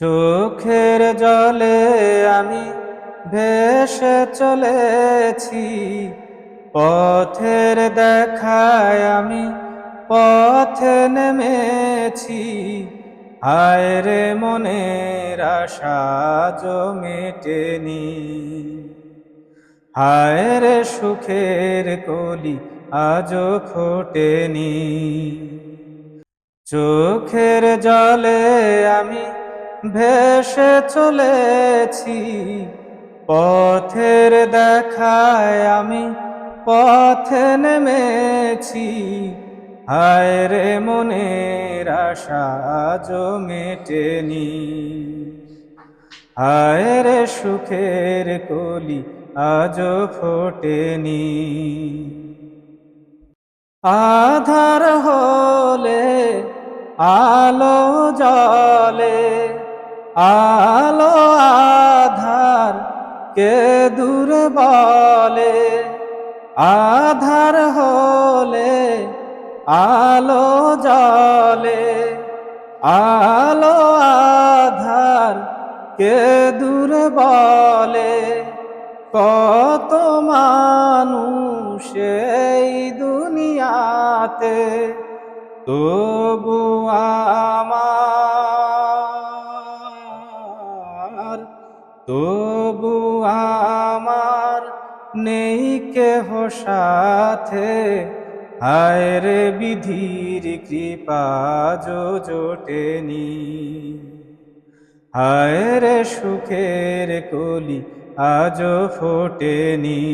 চোখের জলে আমি ভেসে চলেছি। পথের দেখায় আমি পথে নেমেছি। হায় রে মনের আশা মেটেনি। হায় রে সুখের কলি আজও ফোটেনি। চোখের জলে আমি ভেসে চলেছি। পথের দেখায় আমি পথে নেমেছি। হায় রে মনের আশা আজও মেটেনি। হায় রে সুখের কলি আজও ফোটেনি। আধার হলে, আলো জলে আলো আধার কে দূর বলে? আধার হলে আলো জলে আলো আধার কে দূর বলে? কত মানুষ দুনিয়াতে? তবু আমার তবু আমার নেই কেহ সাথে। হায় রে বিধির কৃপা জোটেনি হায় রে সুখের কলি আজও ফোটেনি।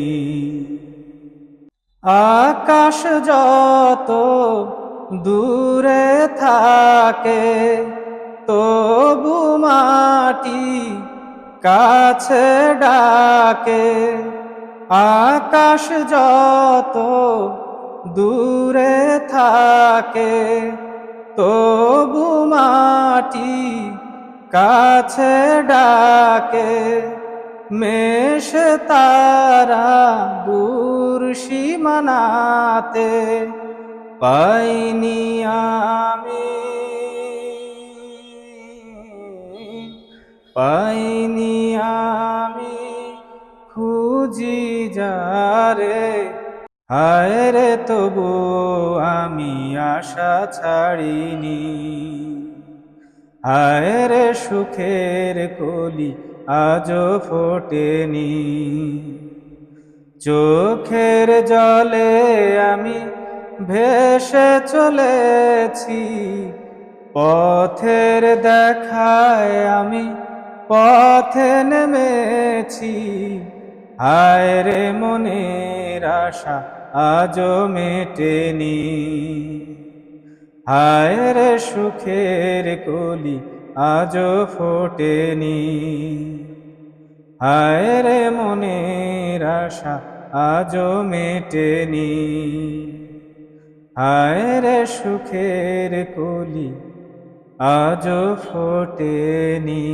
আকাশ যত দূরে থাকে, তবু মাটি কাছে ডাকে, আকাশ যত দূরে থাকে, তবু মাটি কাছে ডাকে মেষ তারা দূর সীমানাতে পাইনি পাইনি আমি খুঁজি যারে। হায় রে, তবু আমি আশা ছাড়িনি। হায় রে, সুখের কলি আজও ফোটেনি। চোখের জলে আমি ভেসে চলেছি, পথের দেখায় আমি পথে নেমেছি। হায় রে মনের আশা, আজও মেটেনি। হায় রে সুখের কলি, আজও ফোটেনি। হায় রে মনের আশা, আজও মেটেনি। হায় রে সুখের কলি আজও ফোটেনি।